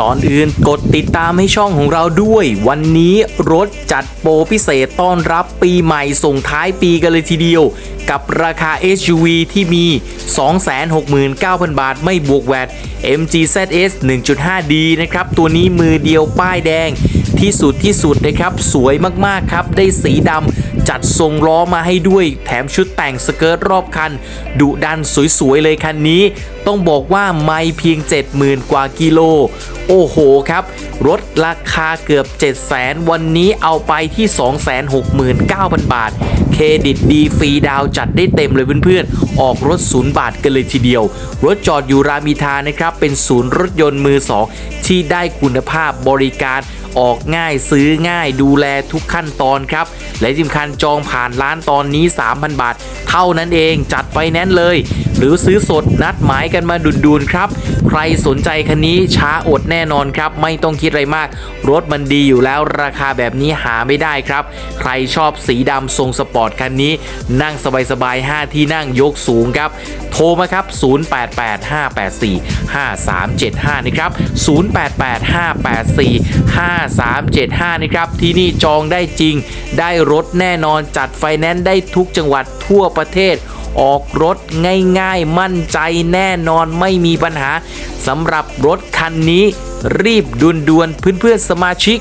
ก่อนอื่นกดติดตามให้ช่องของเราด้วย วันนี้รถจัดโปรพิเศษต้อนรับปีใหม่ส่งท้ายปีกันเลยทีเดียว กับราคา SUV ที่มี 269,000 บาทไม่บวกแวด MG ZS 1.5D นะครับ ตัวนี้มือเดียวป้ายแดง ที่สุดที่สุดนะครับ สวยมากๆครับ ได้สีดำจัดทรงล้อมาให้ด้วย แถมชุดแต่งสเกิร์ตรอบคัน ดุดันสวยๆเลยคันนี้ ต้องบอกว่าไม่เพียง 70,000 กว่ากิโล โอ้โหครับ รถราคาเกือบ 700,000 วันนี้เอาไปที่ 269,000 บาท เครดิตดีฟรีดาวจัดได้เต็มเลยเพื่อนๆ ออกรถศูนย์บาทกันเลยทีเดียว รถจอดอยู่รามอิทานะครับ เป็นศูนย์รถยนต์มือสองที่ได้คุณภาพบริการ ออกง่ายซื้อง่ายดูแลทุกขั้นตอนครับ และสำคัญจองผ่านร้านตอนนี้ 3,000 บาท เท่านั้นเองจัดไฟแนนซ์เลยหรือซื้อสดนัดหมายกันมาดุนๆครับ ใครสนใจคันนี้ช้าอดแน่นอนครับ ไม่ต้องคิดอะไรมาก รถมันดีอยู่แล้วราคาแบบนี้หาไม่ได้ครับ ใครชอบสีดำทรงสปอร์ตคันนี้ นั่งสบายๆ 5 ที่นั่งยกสูงครับ โทรมาครับ 0885845375 นะครับ 0885845375 นะครับ ที่นี่จองได้จริง ได้รถแน่นอนจัดไฟแนนซ์ได้ทุกจังหวัดทั่วประเทศ ออกรถง่ายๆ มั่นใจแน่นอนไม่มีปัญหาสำหรับรถคันนี้รีบด่วนๆเพื่อนๆสมาชิก